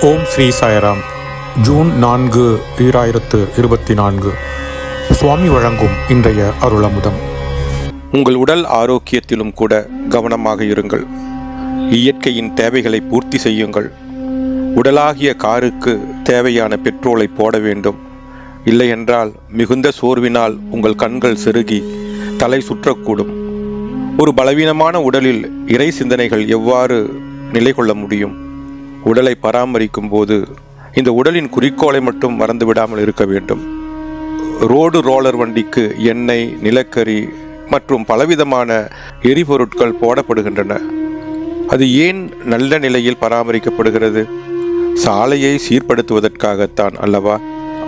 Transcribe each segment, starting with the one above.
ஓம் Sri Sairam. June நான்கு ஈராயிரத்து இருபத்தி நான்கு. சுவாமி வழங்கும் இன்றைய அருளமுதம். உங்கள் உடல் ஆரோக்கியத்திலும் கூட கவனமாக இருங்கள். இயற்கையின் தேவைகளை பூர்த்தி செய்யுங்கள். உடலாகிய காருக்கு தேவையான பெட்ரோலை போட வேண்டும். இல்லையென்றால் மிகுந்த சோர்வினால் உங்கள் கண்கள் செருகி தலை சுற்றக்கூடும். ஒரு பலவீனமான உடலில் இறை சிந்தனைகள் எவ்வாறு நிலை கொள்ள முடியும்? உடலை பராமரிக்கும் போது இந்த உடலின் குறிக்கோளை மட்டும் மறந்து விடாமல் இருக்க வேண்டும். ரோடு ரோலர் வண்டிக்கு எண்ணெய் நிலக்கரி மற்றும் பலவிதமான எரிபொருட்கள் போடப்படுகின்றன. அது ஏன் நல்ல நிலையில் பராமரிக்கப்படுகிறது? சாலையை சீர்படுத்துவதற்காகத்தான் அல்லவா?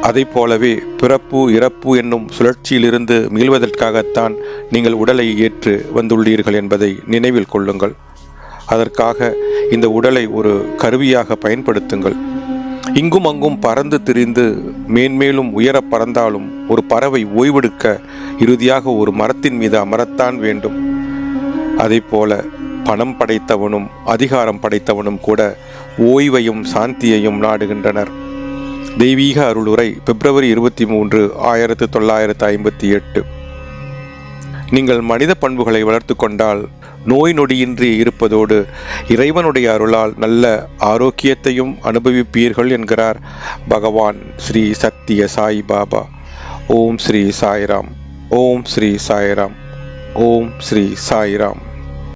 அதைப் போலவே பிறப்பு இறப்பு என்னும் சுழற்சியிலிருந்து மீள்வதற்காகத்தான் நீங்கள் உடலை ஏற்று வந்துள்ளீர்கள் என்பதை நினைவில் கொள்ளுங்கள். அதற்காக இந்த உடலை ஒரு கருவியாக பயன்படுத்துங்கள். இங்கும் அங்கும் பறந்து திரிந்து மேன்மேலும் உயர பறந்தாலும் ஒரு பறவை ஓய்வெடுக்க இறுதியாக ஒரு மரத்தின் மீது அமரத்தான் வேண்டும். போல பணம் படைத்தவனும் அதிகாரம் படைத்தவனும் கூட ஓய்வையும் சாந்தியையும் நாடுகின்றனர். தெய்வீக அருளுரை பிப்ரவரி இருபத்தி மூன்று ஆயிரத்து தொள்ளாயிரத்து ஐம்பத்தி எட்டு. நீங்கள் மனித பண்புகளை வளர்த்து கொண்டால் நோய் நொடியின்றி இருப்பதோடு இறைவனுடைய அருளால் நல்ல ஆரோக்கியத்தையும் அனுபவிப்பீர்கள் என்கிறார் பகவான் ஸ்ரீ சத்திய சாய் பாபா. ஓம் ஸ்ரீ சாய்ராம். ஓம் ஸ்ரீ சாய்ராம். ஓம் ஸ்ரீ சாய்ராம்.